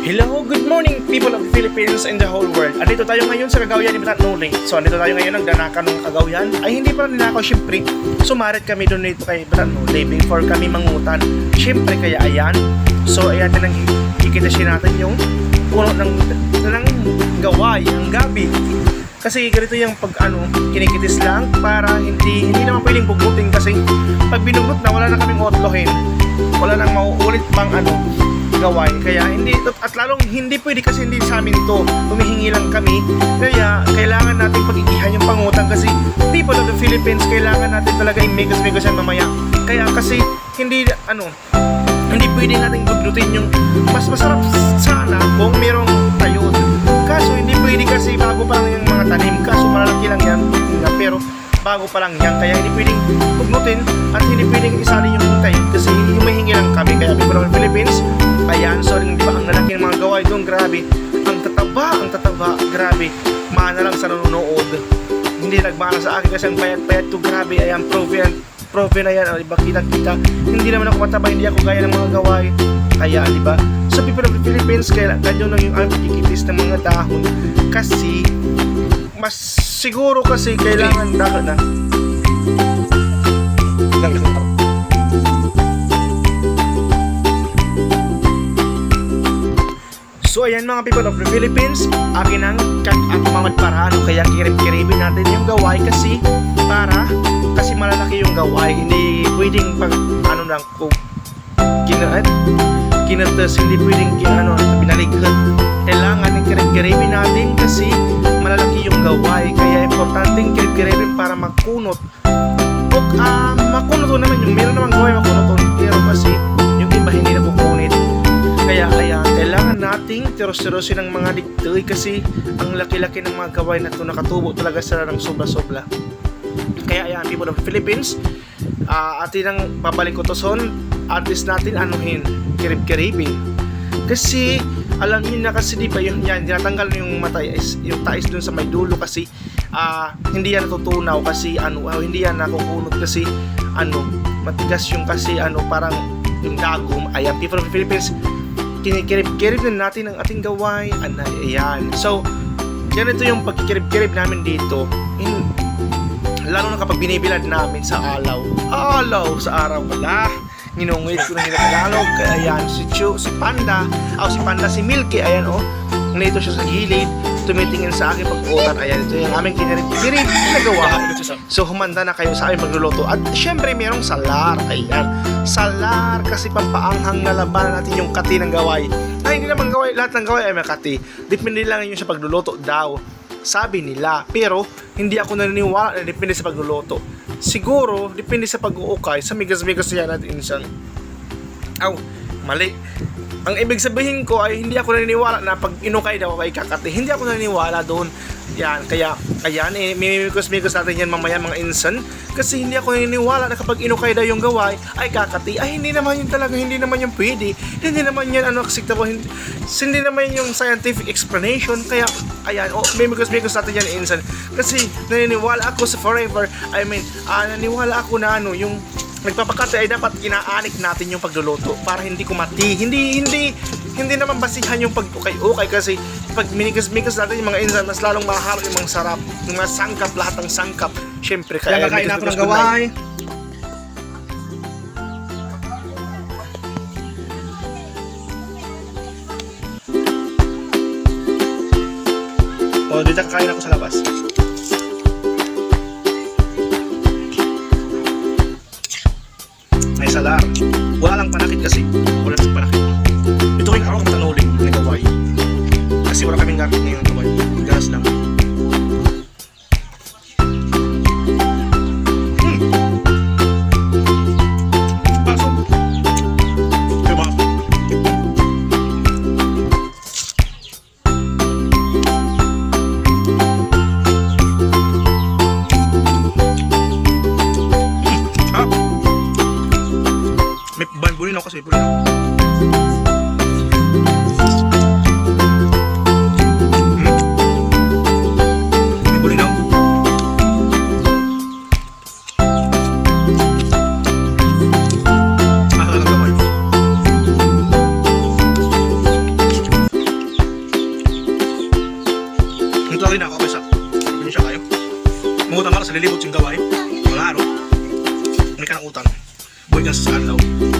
Hello, good morning people of Philippines and the whole world. Andito tayo ngayon sa Cagayan ni Batanole. So, andito tayo ngayon nagdanakan ng Cagayan. Ay, hindi pa ninakaw, syempre. Sumarit kami doon dito kay Batanole before kami mangutan. Syempre, kaya ayan. So, ayan na nang ikitasin natin yung puno ng, ng gaway, ang gabi. Kasi ganito yung pag ano, kinikitis lang para hindi hindi naman pwedeng bugutin kasi pag binugbot na wala na kaming otlohin. Wala nang mauulit pang ano, gaway. Kaya hindi, at lalong hindi pwede kasi hindi sa amin to. Humihingi lang kami. Kaya kailangan natin pagigihan yung pangutang kasi people of the Philippines, kailangan natin talaga i-megas-megas yan mamaya. Kaya kasi hindi, ano, hindi pwede natin guglutin yung mas masarap sana kung merong tayod. Kaso hindi pwede kasi bago pa lang yung mga tanim. Kaso malalaki lang yan. Pero bago pa lang yan. Kaya hindi pwedeng guglutin at hindi pwedeng isali yung tayo kasi humihingi lang kami. Kaya of the Philippines, ayan, sorry, di ba, ang lalaki ng mga gawain doon, grabe. Ang tataba, ang tataba, grabe. Mana lang sa nanonood. Hindi nagmana sa akin kasi ang payat-payat to, grabe. Ayan, prove yan. Prove na yan, oh, di ba, kita-kita. Hindi naman ako mataba, hindi ako gaya ng mga gawain. Kaya, di ba, sa people of the Philippines, kaya ganyan lang yung ang pagkikitis ng mga dahon. Kasi, mas siguro kasi kailangan dahon na. So ayan mga people of the Philippines, akin ang at mamad paraan kaya kirib-kiribin natin yung gaway kasi para kasi malalaki yung gaway hindi pwedeng pag ano lang kung kinaat kinatas hindi pwedeng ano ah makunot to naman yung meron namang gaway makunot to pero kasi yung iba hindi na kukunit kaya ayan, kailangan nating tiros-tirosin ng mga digtoy kasi ang laki-laki ng mga gaway na ito nakatubo talaga sila ng sobra-sobra. Kaya ayan, people of Philippines, uh, atin ang babalik ko to son, artist natin anuhin, kirib-kiribin. Kasi alam niyo na kasi di ba yung yan, tinatanggal yung matais, yung tais dun sa may dulo kasi ah, hindi yan natutunaw kasi ano, ah, hindi yan nakukunot kasi ano, matigas yung kasi ano, parang yung dagom. Ayan, people of the Philippines, kinikirib-kirib na natin ang ating gaway. Ana, ayan. So, ganito yung pagkikirib-kirib namin dito. In, lalo na kapag binibilad namin sa alaw. Alaw sa araw wala. Ninungwit ko na nila Tagalog. Ayan, si Chu, si Panda, o si Panda, si Milky, ayan o. Oh, nandito siya sa gilid, tumitingin sa akin pag-utan. Ayan, ito yung aming kinirib-kirib na gawa. So, humanda na kayo sa aming magluluto. At syempre, merong salar. Ayan, salar kasi pampaanghang na laban natin yung kati ng gaway. Ay, hindi naman gaway, lahat ng gaway ay may kati. Depende lang yun sa pagluluto daw. Sabi nila. Pero, hindi ako naniniwala na depende sa pagluluto. Siguro, depende sa pag-uukay, sa migas-migas yan natin insan. Aw, mali. Ang ibig sabihin ko ay hindi ako naniniwala na pag inukay daw ay kakati. Hindi ako naniniwala doon. Yan, kaya, ayan, eh, mimimikos-mikos natin yan mamaya mga insan. Kasi hindi ako naniniwala na kapag inukay daw yung gaway ay kakati. Ay, hindi naman yun talaga, hindi naman yung pwede. Hindi naman yan, ano, acceptable. Hindi, hindi naman yung scientific explanation. Kaya, ayan, oh, mimikos-mikos natin yan insan. Kasi naniniwala ako sa forever. I mean, ah, naniniwala ako na ano, yung nagpapakati ay dapat inaanik natin yung pagluluto para hindi kumati. Hindi hindi hindi naman basihan yung pag-ukay-ukay kasi pag minigas-migas natin yung mga insan mas lalong mahalo yung mga sarap, yung mga sangkap, lahat ng sangkap. Syempre kaya Kaya kakain ako ng gaway. O, dito kakain ako sa labas. May salar. Wala lang panakit kasi. Wala lang panakit. Ito kayong araw kamatanuli ng gaway. Kasi wala kaming gamit ngayon gaway. Ganas lang. Rin ako sa Hindi siya kayo. Mangutang ka sa lilibot yung gaway. Wala aro. May kanakutan. Buhay ka sa adlaw.